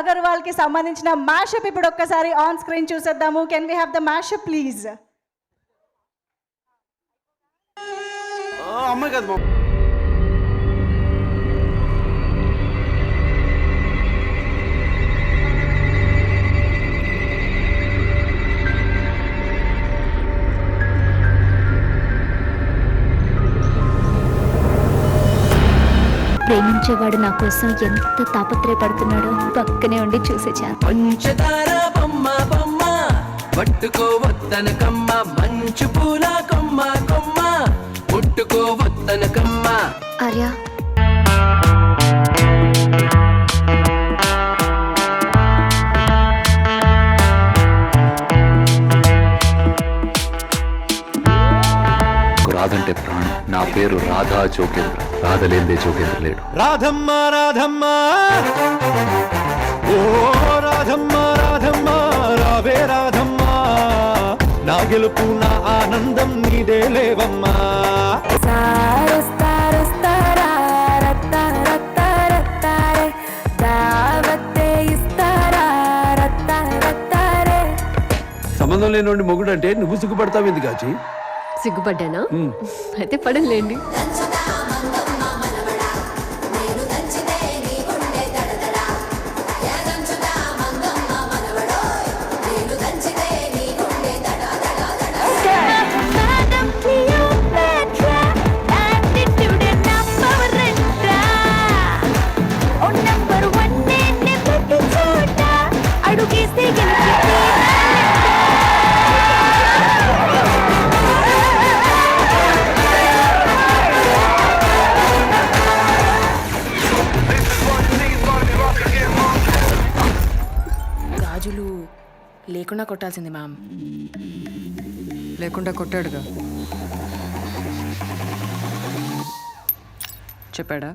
అగర్వాల్కి సంబంధించిన మ్యాషప్ ఇప్పుడు ఒక్కసారి ఆన్ స్క్రీన్ చూసేద్దాము. Can we have the mashup please అమ్మాయి కదా ప్రేమించేవాడు నా కోసం ఎంత తాపత్రయపడుతున్నాడో పక్కనే ఉండి చూసేచాను పంచదార బొమ్మ బొమ్మ పట్టుకోవద్దన కమ్మ మంచు పూల కొమ్మ కొమ్మ ముట్టుకోవద్దన కమ్మ. ఆర్య రాధంటే ప్రాణం. నా పేరు రాధా చోకేంద్ర రాధలేందే చోకేంద్ర లేడు. రాధమ్మ రాధమ్మ. ఓ రాధమ్మ రాధమ్మ రావే రాధమ్మ. నా గెలుపు నా ఆనందం నీదే లేవమ్మా. సంబంధం లేనివాడిని మొగుడు అంటే నువ్వు సిగ్గుపడతావు ఎందుకు కాచి సిగ్గుపడ్డానా? అయితే పడలేండి. గాజులు లేకుండా కొట్టాల్సింది మ్యామ్. లేకుండా కొట్టాడుగా? చెప్పాడా?